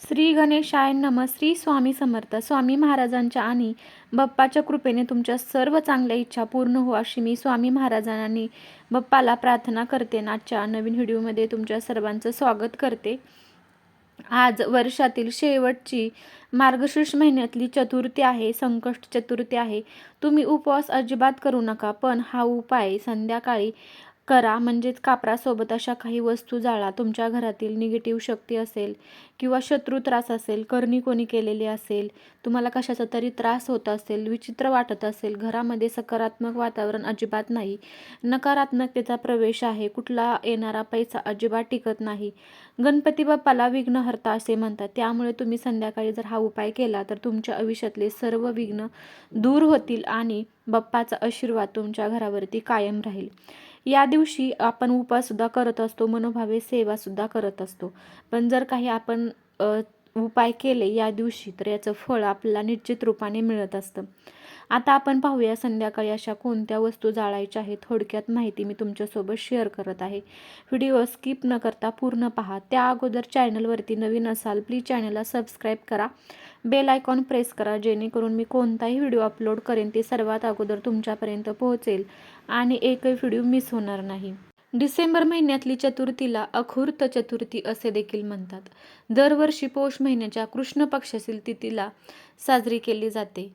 श्री गणेशाय नम. श्री स्वामी समर्थ. स्वामी महाराजांच्या आणि बप्पाच्या कृपेने तुमच्या सर्व चांगल्या इच्छा पूर्ण हो अशी मी स्वामी महाराजांनी बप्पाला प्रार्थना करते आजच्या नवीन व्हिडिओमध्ये तुमच्या सर्वांचं स्वागत करते. आज वर्षातील शेवटची मार्गशीर्ष महिन्यातली चतुर्थी आहे संकष्ट चतुर्थी आहे. तुम्ही उपवास अजिबात करू नका पण हा उपाय संध्याकाळी करा म्हणजेच कापरासोबत अशा काही वस्तू जाळा. तुमच्या घरातील निगेटिव्ह शक्ती असेल किंवा शत्रू त्रास असेल करणी कोणी केलेली असेल तुम्हाला कशाचा तरी त्रास होत असेल विचित्र वाटत असेल घरामध्ये सकारात्मक वातावरण अजिबात नाही. नकारात्मकतेचा प्रवेश आहे कुठला येणारा पैसा अजिबात टिकत नाही. गणपती बाप्पाला विघ्नहर्ता असे म्हणतात. त्यामुळे तुम्ही संध्याकाळी जर हा उपाय केला तर तुमच्या आयुष्यातले सर्व विघ्न दूर होतील आणि बाप्पाचा आशीर्वाद तुमच्या घरावरती कायम राहील. या दिवशी आपण उपाससुद्धा करत असतो मनोभावे सेवासुद्धा करत असतो. पण जर काही आपण उपाय केले या दिवशी तर याचं फळ आपल्याला निश्चित रूपाने मिळत असतं. आता आपण पाहूया संध्याकाळी अशा कोणत्या वस्तू जाळायच्या आहेत. थोडक्यात माहिती मी तुमच्यासोबत शेअर करत आहे. व्हिडिओ स्किप न करता पूर्ण पहा. त्या अगोदर चॅनलवरती नवीन असाल प्लीज चॅनलला सबस्क्राईब करा. बेल आयकॉन प्रेस करा जेणेकरून मी कोणताही व्हिडिओ अपलोड करेन ते सर्वात अगोदर तुमच्यापर्यंत पोहोचेल आणि एकही व्हिडिओ मिस होणार नाही. डिसेंबर महिन्यातली चतुर्थीला अखुर्त चतुर्थी असे देखील म्हणतात. दरवर्षी पौष महिन्याच्या कृष्ण पक्षातील तिथीला साजरी केली जाते.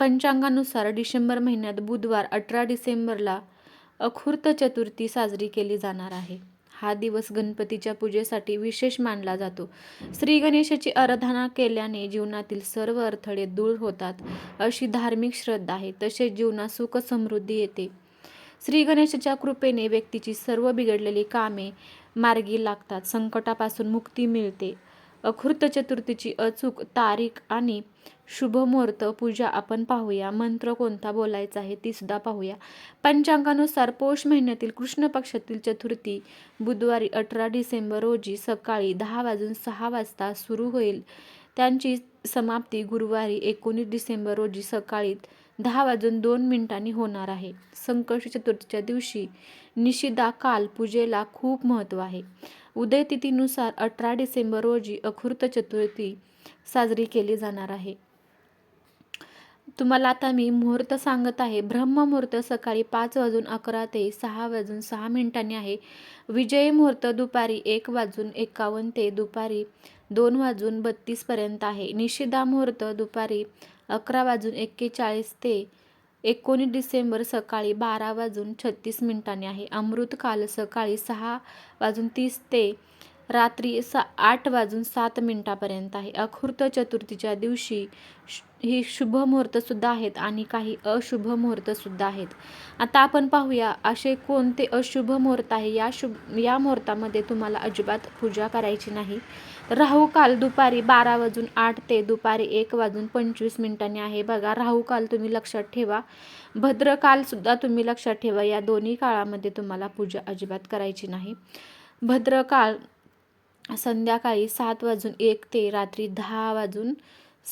पंचांगानुसार डिसेंबर महिन्यात बुधवार अठरा डिसेंबरला अखुर्त चतुर्थी साजरी केली जाणार आहे. हा दिवस गणपतीच्या पूजेसाठी विशेष मानला जातो. श्री गणेशाची आराधना केल्याने जीवनातील सर्व अडथळे दूर होतात अशी धार्मिक श्रद्धा आहे. तसेच जीवनात सुख समृद्धी येते. श्री गणेशाच्या कृपेने व्यक्तीची सर्व बिघडलेली कामे मार्गी लागतात. संकटापासून मुक्ती मिळते. अखुर्त चतुर्थीची अचूक तारीख आणि शुभमुहूर्त पूजा आपण पाहूया. मंत्र कोणता बोलायचा आहे ती सुद्धा पाहूया. पंचांगानुसार पौष महिन्यातील कृष्ण पक्षातील चतुर्थी बुधवारी अठरा डिसेंबर रोजी सकाळी दहा वाजून सहा वाजता सुरू होईल. त्यांची समाप्ती गुरुवारी एकोणीस डिसेंबर रोजी सकाळी दहा वाजून दोन मिनिटांनी होणार आहे. संकष्ट चतुर्थीच्या दिवशी निशिदा काल पूजेला खूप महत्त्व आहे. उदयतिथीनुसार अठरा डिसेंबर रोजी अखुर्त चतुर्थी साजरी केली जाणार आहे. तुम्हाला आता मी मुहूर्त सांगत आहे. ब्रह्ममुहूर्त सकाळी पाच वाजून अकरा ते सहा वाजून सहा मिनिटांनी आहे. विजयी मुहूर्त दुपारी एक वाजून एकावन्न ते दुपारी दोन वाजून बत्तीसपर्यंत आहे. निशिदा मुहूर्त दुपारी अकरा वाजून एक्केचाळीस ते एकोणीस डिसेंबर सकाळी बारा वाजून छत्तीस मिनिटांनी आहे. अमृतकाल सकाळी सहा वाजून तीस ते रात्री सा आठ वाजून सात मिनटापर्यंत आहे. अखुर्त चतुर्थीच्या दिवशी श- ही शुभ मुहूर्तसुद्धा आहेत आणि काही अशुभ मुहूर्तसुद्धा आहेत. आता आपण पाहूया असे कोणते अशुभ मुहूर्त आहे? या शुभ या मुहूर्तामध्ये तुम्हाला अजिबात पूजा करायची नाही. राहू काल दुपारी बारा वाजून आठ ते दुपारी एक वाजून पंचवीस मिनिटांनी आहे. बघा राहू काल तुम्ही लक्षात ठेवा. भद्रकालसुद्धा तुम्ही लक्षात ठेवा. या दोन्ही काळामध्ये तुम्हाला पूजा अजिबात करायची नाही. भद्रकाळ संध्याकाळी सात वाजून एक ते रात्री दहा वाजून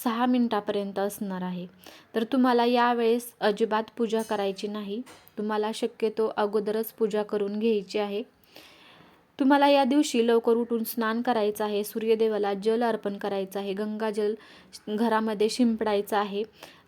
सहा मिनटापर्यंत असणार आहे. तर तुम्हाला यावेळेस अजिबात पूजा करायची नाही. तुम्हाला शक्यतो अगोदरच पूजा करून घ्यायची आहे. तुम्हाला या दिवशी लवकर उठून स्नान करायचं आहे सूर्यदेवाला जल अर्पण करायचं आहे गंगाजल घरामध्ये शिंपडायचं आहे.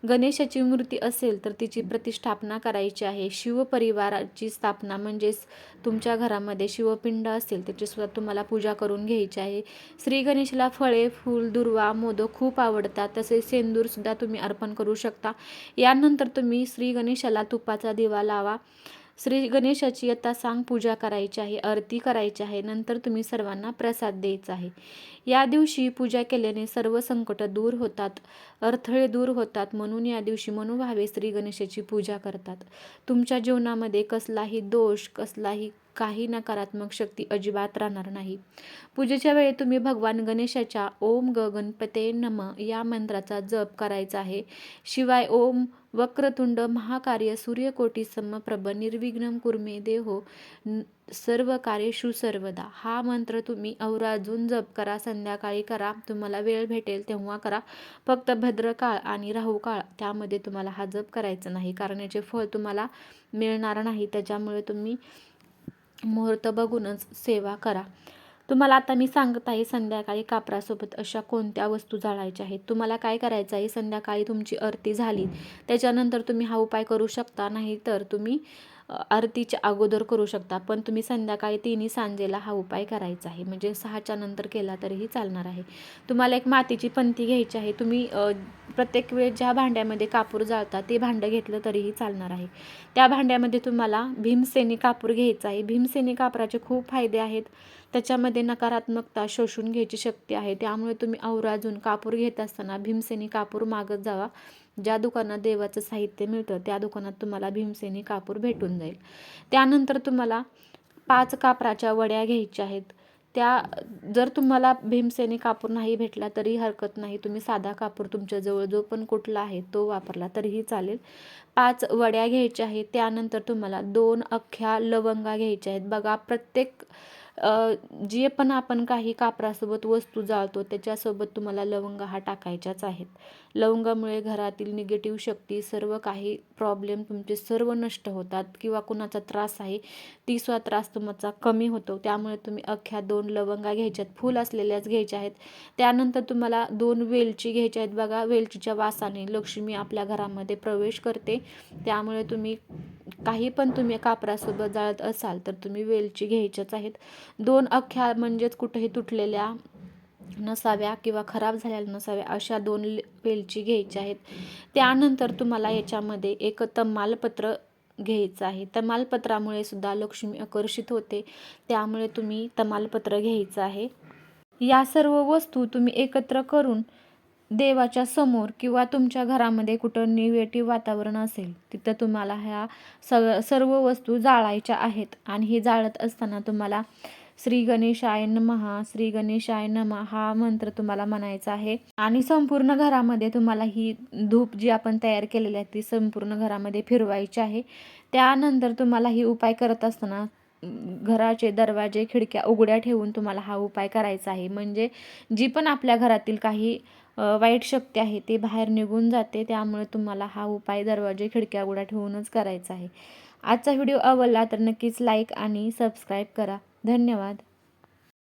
गणेशाची मूर्ती असेल तर तिची प्रतिष्ठापना करायची आहे. शिवपरिवाराची स्थापना म्हणजेच तुमच्या घरामध्ये शिवपिंड असेल त्याचीसुद्धा तुम्हाला पूजा करून घ्यायची आहे. श्री गणेशला फळे फूल दुर्वा मोदक खूप आवडतात. तसेच सेंदूरसुद्धा तुम्ही अर्पण करू शकता. यानंतर तुम्ही श्री गणेशाला तुपाचा दिवा लावा. श्री गणेशाची आता सांग पूजा करायची आहे आरती करायची आहे नंतर तुम्ही सर्वांना प्रसाद द्यायचा आहे. या दिवशी पूजा केल्याने सर्व संकट दूर होतात अडथळे दूर होतात म्हणून या दिवशी मनोभावे श्री गणेशाची पूजा करतात. तुमच्या जीवनामध्ये कसलाही दोष कसलाही काही नकारात्मक शक्ती अजिबात राहणार नाही. पूजेच्या वेळी तुम्ही भगवान गणेशाच्या ओम ग गणपते नम या मंत्राचा जप करायचा आहे. शिवाय ओम वक्रतुंड महाकार्य सूर्यकोटी समप्रभ निर्विघ्न कुर्मे देहो सर्व कार्येषु सर्वदा. हा मंत्र तुम्ही अवराजून जप करा संध्याकाळी करा. तुम्हाला वेळ भेटेल तेव्हा करा. फक्त भद्रकाळ आणि राहुकाळ त्यामध्ये तुम्हाला हा जप करायचा नाही. कारण याचे फळ तुम्हाला मिळणार नाही. त्याच्यामुळे तुम्ही मुहूर्त बघूनच सेवा करा. तुम्हाला आता मी सांगत आहे संध्याकाळी कापरासोबत अशा कोणत्या वस्तू जाळायच्या आहेत? तुम्हाला काय करायचं आहे? संध्याकाळी तुमची आरती झाली. त्याच्यानंतर तुम्ही हा उपाय करू शकता नाही तर तुम्ही आरतीच्या अगोदर करू शकता पण तुम्ही संध्याकाळी तिन्ही सांजेला हा उपाय करायचा आहे. म्हणजे सहाच्या नंतर केला तरीही चालणार आहे. तुम्हाला एक मातीची पंती घ्यायची आहे. तुम्ही प्रत्येक वेळ ज्या भांड्यामध्ये कापूर जाळता ते भांडं घेतलं तरीही चालणार आहे. त्या भांड्यामध्ये तुम्हाला भीमसेनी कापूर घ्यायचा आहे. भीमसेनी कापराचे खूप फायदे आहेत. त्याच्यामध्ये नकारात्मकता शोषून घ्यायची शक्ती आहे. त्यामुळे तुम्ही अवराजून कापूर घेत असताना भीमसेनी कापूर मागत जावा. ज्या दुकानात देवाचं साहित्य मिळतं त्या दुकानात तुम्हाला भीमसेनी कापूर भेटून जाईल. त्यानंतर तुम्हाला पाच कापराच्या वड्या घ्यायच्या आहेत. त्या जर तुम्हाला भीमसेनी कापूर नाही भेटला तरी हरकत नाही. तुम्ही साधा कापूर तुमच्याजवळ जो पण कुठला आहे तो वापरला तरीही चालेल. पाच वड्या घ्यायच्या आहेत. त्यानंतर तुम्हाला दोन अख्ख्या लवंगा घ्यायच्या आहेत. बघा प्रत्येक जे पण आपण काही कापरासोबत वस्तू जाळतो त्याच्यासोबत तुम्हाला लवंगा हा टाकायच्याच आहेत. लवंगामुळे घरातील निगेटिव्ह शक्ती सर्व काही प्रॉब्लेम तुमचे सर्व नष्ट होतात किंवा कुणाचा त्रास आहे तीसवा त्रास तुमचा कमी होतो. त्यामुळे तुम्ही अख्ख्या दोन लवंगा घ्यायच्यात फुल असलेल्याच घ्यायच्या आहेत. त्यानंतर तुम्हाला दोन वेलची घ्यायच्या आहेत बघा वेलचीच्या वासाने लक्ष्मी आपल्या घरामध्ये प्रवेश करते. त्यामुळे तुम्ही काही पण तुम्ही कापरासोबत जाळत असाल तर तुम्ही वेलची घ्यायच्याच आहेत. दोन अख्ख्या म्हणजेच कुठेही तुटलेल्या नसाव्या किंवा खराब झालेल्या नसाव्या अशा दोन वेलची घ्यायच्या आहेत. त्यानंतर तुम्हाला याच्यामध्ये एक तमालपत्र घ्यायचं आहे. तमालपत्रामुळे सुद्धा लक्ष्मी आकर्षित होते. त्यामुळे तुम्ही तमालपत्र घ्यायचं आहे. या सर्व वस्तू तुम्ही एकत्र करून देवाच्या समोर किंवा तुमच्या घरामध्ये कुठं निगेटिव्ह वातावरण असेल तिथं तुम्हाला ह्या सग सर्व वस्तू जाळायच्या आहेत. आणि हे जाळत असताना तुम्हाला श्री गणेशाय नमहा श्री गणेशाय नमः हा मंत्र तुम्हाला म्हणायचा आहे. आणि संपूर्ण घरामध्ये तुम्हाला ही धूप जी आपण तयार केलेली आहे ती संपूर्ण घरामध्ये फिरवायची आहे. त्यानंतर तुम्हाला ही उपाय करत असताना घराचे दरवाजे खिडक्या उघड्या ठेवून तुम्हाला हा उपाय करायचा आहे. म्हणजे जी पण आपल्या घरातील काही वाईट शक्ती आहे ते बाहेर निघून जाते. त्यामुळे तुम्हाला हा उपाय दरवाजे खिडक्या उघड्या ठेवूनच करायचा आहे. आजचा व्हिडिओ आवडला तर नक्कीच लाईक आणि सबस्क्राईब करा. धन्यवाद.